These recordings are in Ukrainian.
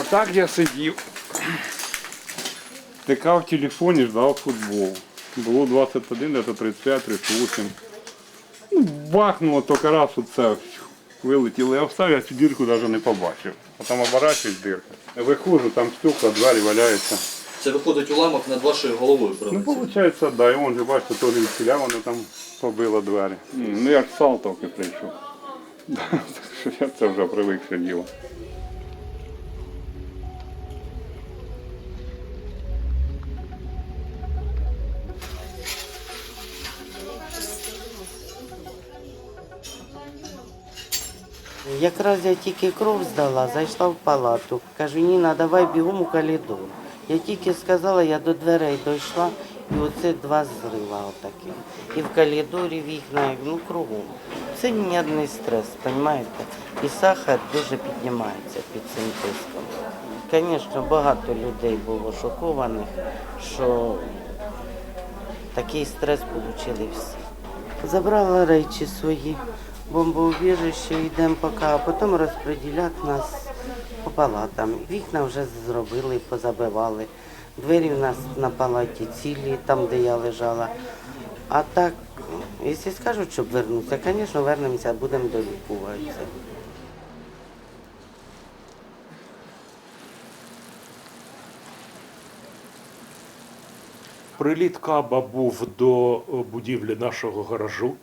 Отак я сидів. Тикав в телефоні, ждав футбол. Було 21, десь 35, 38. Ну, бахнуло тільки раз оце вилетіло. Я встав, я цю дірку навіть не побачив. А там оборачуюсь дирка. Виходжу, там стекла, двері валяються. Це виходить уламок над вашою головою Ну, прилетів. виходить, да, і вон же бачите, теж відсіля, воно там побило двері. Ну я ж сал тільки прийшов. Так що я це вже привикше діло. Якраз я тільки кров здала, зайшла в палату. Кажу, Ніна, давай бігом у коридор. Я тільки сказала, я до дверей дійшла, і оце два зрива отакі. І в коридорі вікна, ну кругом. Це нервний стрес, розумієте? І сахар дуже піднімається під цим тиском. Звісно, багато людей було шокованих, що такий стрес отримали всі. Забрала речі свої, бомбоубіжище, йдемо поки, а потім розподілять нас по палатам. Вікна вже зробили, позабивали. Двері в нас на палаті цілі, там, де я лежала. А так, якщо скажуть, щоб вернутися, звісно, вернемося, будемо долікуватися. Приліт каба був до будівлі нашого гаражу.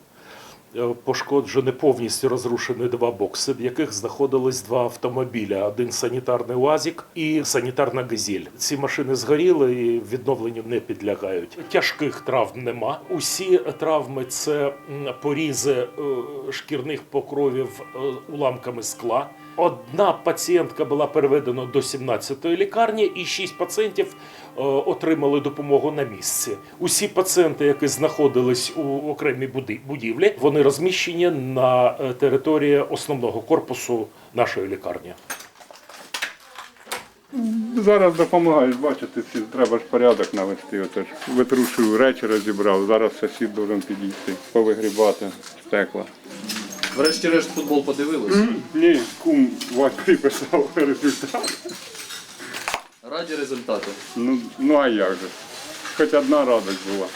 Е, Пошкоджені повністю розрушені два бокси, в яких знаходились два автомобіля: один санітарний УАЗик і санітарна газель. Ці машини згоріли і відновленню не підлягають. Тяжких травм нема. Усі травми це порізи е, шкірних покровів е, уламками скла. Одна пацієнтка була переведена до 17-ї лікарні, і шість пацієнтів отримали допомогу на місці. Усі пацієнти, які знаходились у окремій будівлі, вони розміщені на е, території основного корпусу нашої лікарні. Зараз допомагають, бачите, всі, треба ж порядок навести. Отож. Витрушую речі, розібрав. Зараз сусід должен підійти, повигрібати стекла. Врешті-решт футбол подивились. Ні, кум Вайбері писав результат. Раді результату. Ну, ну а як же? Хоч одна радость була.